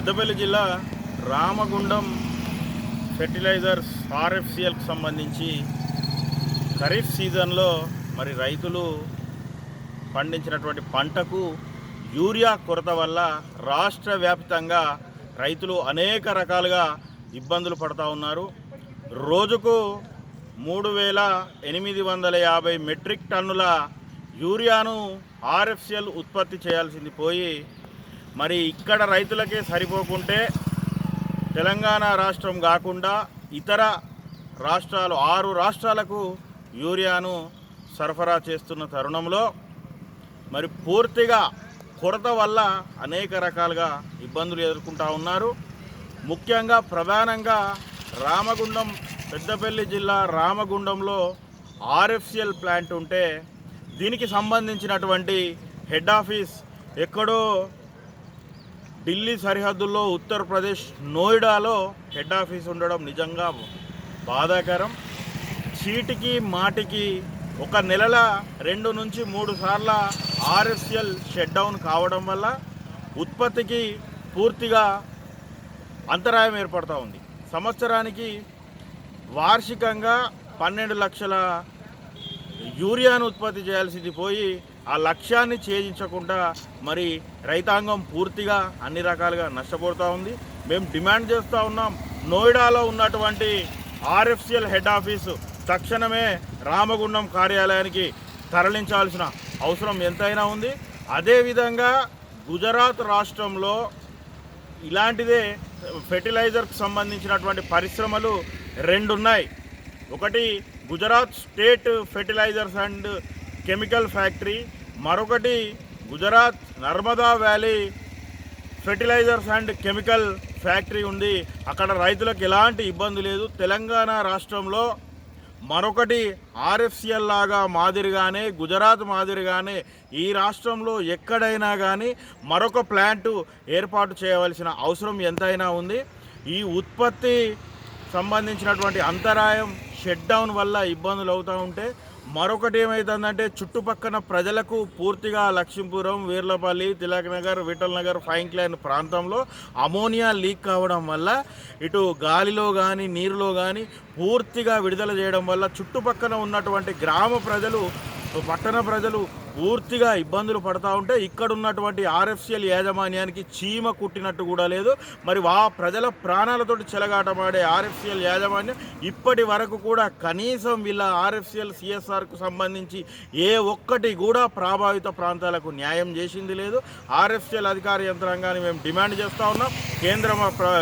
పెద్దపల్లి జిల్లా రామగుండం ఫెర్టిలైజర్స్ ఆర్ఎఫ్సిఎల్కి సంబంధించి ఖరీఫ్ సీజన్లో మరి రైతులు పండించినటువంటి పంటకు యూరియా కొరత వల్ల రాష్ట్ర వ్యాప్తంగా రైతులు అనేక రకాలుగా ఇబ్బందులు పడుతూ ఉన్నారు. రోజుకు మూడు వేల ఎనిమిది వందల యాభై మెట్రిక్ టన్నుల యూరియాను ఆర్ఎఫ్సిఎల్ ఉత్పత్తి చేయాల్సింది పోయి మరి ఇక్కడ రైతులకే సరిపోకుంటే తెలంగాణ రాష్ట్రం కాకుండా ఇతర రాష్ట్రాలు ఆరు రాష్ట్రాలకు యూరియాను సరఫరా చేస్తున్న తరుణంలో మరి పూర్తిగా కొరత వల్ల అనేక రకాలుగా ఇబ్బందులు ఎదుర్కొంటా ఉన్నారు. ముఖ్యంగా ప్రధానంగా రామగుండం పెద్దపల్లి జిల్లా రామగుండంలో ఆర్ఎఫ్సిఎల్ ప్లాంట్ ఉంటే దీనికి సంబంధించినటువంటి హెడ్ ఆఫీస్ ఎక్కడో ఢిల్లీ సరిహద్దుల్లో ఉత్తరప్రదేశ్ నోయిడాలో హెడ్ ఆఫీస్ ఉండడం నిజంగా బాధాకరం. చీటికి మాటికి ఒక నెలల రెండు నుంచి మూడు సార్ల ఆర్ఎస్ఎల్ షట్ డౌన్ కావడం వల్ల ఉత్పత్తికి పూర్తిగా అంతరాయం ఏర్పడుతూ ఉంది. సంవత్సరానికి వార్షికంగా పన్నెండు లక్షల యూరియాను ఉత్పత్తి చేయాల్సింది పోయి ఆ లక్ష్యాన్ని ఛేదించకుండా మరి రైతాంగం పూర్తిగా అన్ని రకాలుగా నష్టపోతూ ఉంది. మేము డిమాండ్ చేస్తూ ఉన్నాం. నోయిడాలో ఉన్నటువంటి ఆర్ఎఫ్సిఎల్ హెడ్ ఆఫీసు తక్షణమే రామగుండం కార్యాలయానికి తరలించాల్సిన అవసరం ఎంతైనా ఉంది. అదేవిధంగా గుజరాత్ రాష్ట్రంలో ఇలాంటిదే ఫెర్టిలైజర్కి సంబంధించినటువంటి పరిశ్రమలు రెండు ఉన్నాయి ఒకటి Gujarat state fertilizers and chemical factory మరొకటి Gujarat Narmada valley fertilizers and chemical factory ఉంది. అక్కడ రైతులకు ఎలాంటి ఇబ్బంది లేదు. తెలంగాణ రాష్ట్రంలో మరొకటి ఆర్ఎఫ్సిఎల్ లాగా మాదిరిగానే గుజరాత్ మాదిరిగానే ఈ రాష్ట్రంలో ఎక్కడైనా కానీ మరొక ప్లాంటు ఏర్పాటు చేయవలసిన అవసరం ఎంతైనా ఉంది. ఈ ఉత్పత్తి సంబంధించినటువంటి అంతరాయం షట్ డౌన్ వల్ల ఇబ్బందులు అవుతూ ఉంటే మరొకటి ఏమవుతుందంటే చుట్టుపక్కన ప్రజలకు పూర్తిగా లక్ష్మీపురం వీర్లపల్లి తిలక్ నగర్ విఠల్ నగర్ ఫైన్ క్లైన్ ప్రాంతంలో అమోనియా లీక్ కావడం వల్ల ఇటు గాలిలో కానీ నీరులో కానీ పూర్తిగా విడుదల చేయడం వల్ల చుట్టుపక్కన ఉన్నటువంటి గ్రామ ప్రజలు పట్టణ ప్రజలు పూర్తిగా ఇబ్బందులు పడతా ఉంటే ఇక్కడ ఉన్నటువంటి ఆర్ఎఫ్సిఎల్ యాజమాన్యానికి చీమ కుట్టినట్టు కూడా లేదు. మరి వా ప్రజల ప్రాణాలతోటి చెలగాటమాడే ఆర్ఎఫ్సిఎల్ యాజమాన్యం ఇప్పటి వరకు కూడా కనీసం వీళ్ళ ఆర్ఎఫ్సిఎల్ సిఎస్ఆర్కు సంబంధించి ఏ ఒక్కటి కూడా ప్రభావిత ప్రాంతాలకు న్యాయం చేసింది లేదు. ఆర్ఎఫ్సిఎల్ అధికార యంత్రాంగాన్ని మేము డిమాండ్ చేస్తూ ఉన్నాం. కేంద్ర ప్ర-